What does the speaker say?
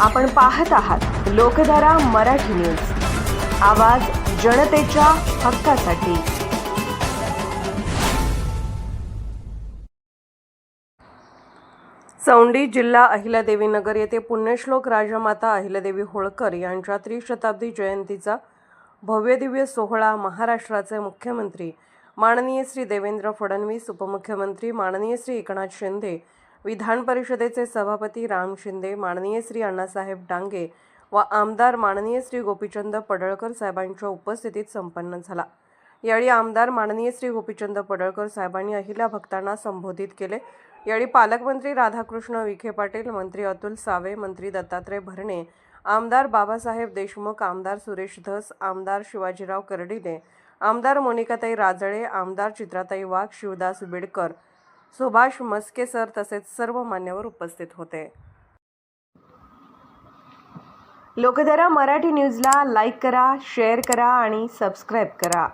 आपण पाहत आहात लोकधारा मराठी न्यूज. आवाज जनतेच्या हक्कासाठी. चौंडी जिल्हा अहिल्यादेवी नगर येथे पुण्यश्लोक राजमाता अहिल्यादेवी होळकर यांच्या त्रिशताब्दी जयंतीचा भव्यदिव्य सोहळा महाराष्ट्राचे मुख्यमंत्री माननीय श्री देवेंद्र फडणवीस उपमुख्यमंत्री माननीय श्री एकनाथ शिंदे विधान परिषदेचे सभापती राम शिंदे माननीय श्री अण्णासाहेब डांगे व आमदार माननीय श्री गोपीचंद पडळकर साहेबांच्या उपस्थितीत संपन्न झाला. यावेळी आमदार माननीय श्री गोपीचंद पडळकर साहेबांनी अहिल्या भक्तांना संबोधित केले. यावेळी पालकमंत्री राधाकृष्ण विखे पाटील मंत्री अतुल सावे मंत्री दत्तात्रय भरणे आमदार बाबासाहेब देशमुख आमदार सुरेश धस आमदार शिवाजीराव कर्डिले आमदार मोनिकाताई राजळे आमदार चित्राताई वाघ शिवदास बिडकर सुभाष मस्के सर तसेच सर्व मान्यवर उपस्थित होते. लोकधारा मराठी न्यूजला लाईक करा शेअर करा आणि सबस्क्राईब करा.